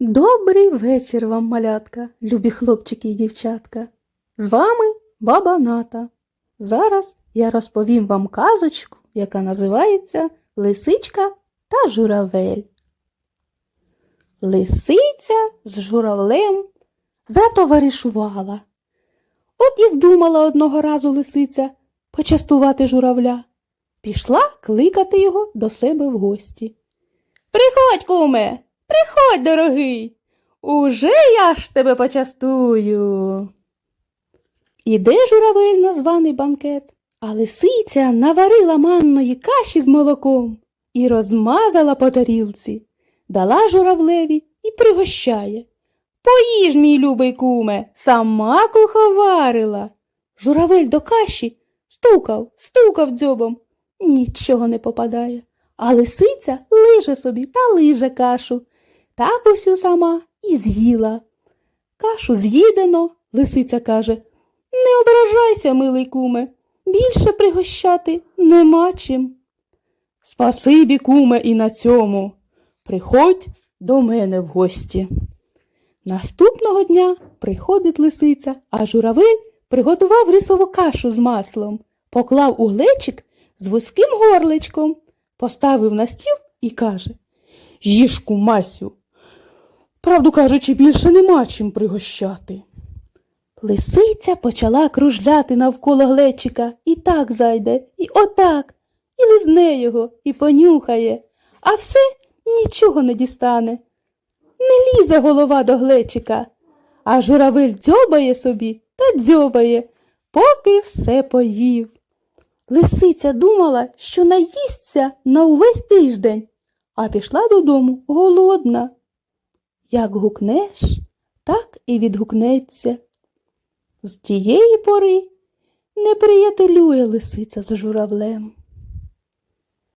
Добрий вечір вам, малятка, любі хлопчики і дівчатка. З вами баба Ната. Зараз я розповім вам казочку, яка називається Лисичка та журавель. Лисиця з журавлем затоваришувала. От і здумала одного разу лисиця почастувати журавля. Пішла кликати його до себе в гості. Приходь, куме, приходь, дорогий. Уже я ж тебе почастую. Іде журавель на званий банкет, а лисиця наварила манної каші з молоком і розмазала по тарілці, дала журавлеві і пригощає. Поїж, мій любий куме, сама куховарила. Журавель до каші стукав, стукав дзьобом, нічого не попадає. А лисиця лиже собі та лиже кашу. Так усю сама і з'їла. Кашу з'їдено, лисиця каже. Не ображайся, милий куме, більше пригощати нема чим. Спасибі, куме, і на цьому. Приходь до мене в гості. Наступного дня приходить лисиця, а журавель приготував рисову кашу з маслом, поклав у глечик з вузьким горличком, поставив на стіл і каже Їжку, Масю, правду кажучи, більше нема чим пригощати. Лисиця почала кружляти навколо глечика і так зайде, і отак, і лизне його, і понюхає, а все нічого не дістане. Не лізе голова до глечика, а журавель дзьобає собі та дзьобає, поки все поїв. Лисиця думала, що наїсться на увесь тиждень, а пішла додому голодна. Як гукнеш, так і відгукнеться. З тієї пори не приятелює лисиця з журавлем.